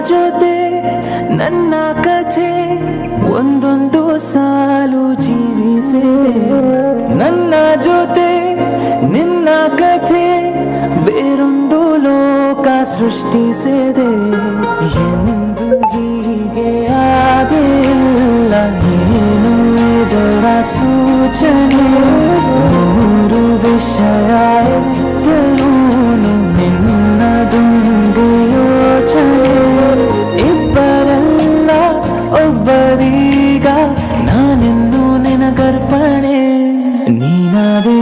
ಜೊತೆ ನನ್ನ ಕಥೆ ಒಂದೊಂದು ಸಾಲು ಜೀವಿಸಿದೆ ನನ್ನ ಜೊತೆ ನಿನ್ನ ಕಥೆ ಬೇರೊಂದು ಲೋಕ ಸೃಷ್ಟಿಸಿದೆ. ಎಂದು ಹೀಗೆ ಆಗಿಲ್ಲ ಏನು ಇದರ ಸೂಚನೆ? Nadi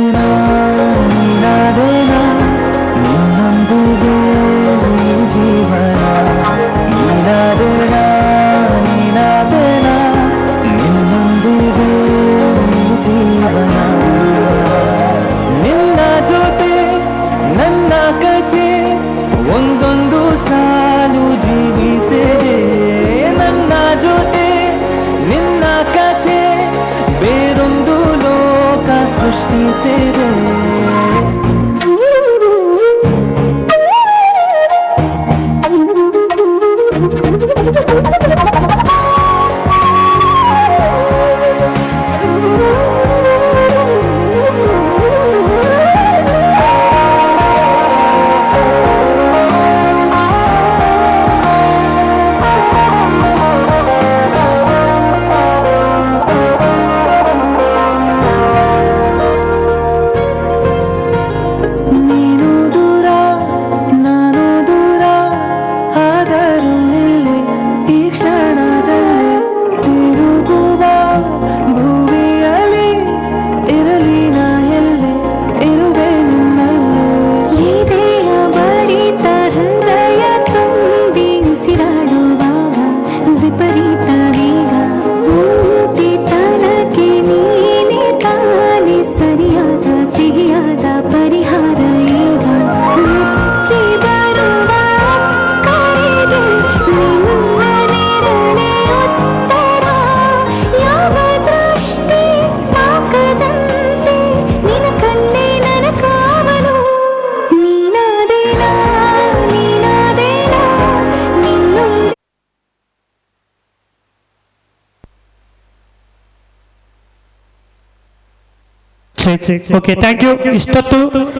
చేసేదే. ಸಿಕ್ಸ್ ಓಕೆ ಥ್ಯಾಂಕ್ ಯು ಇಷ್ಟೊತ್ತು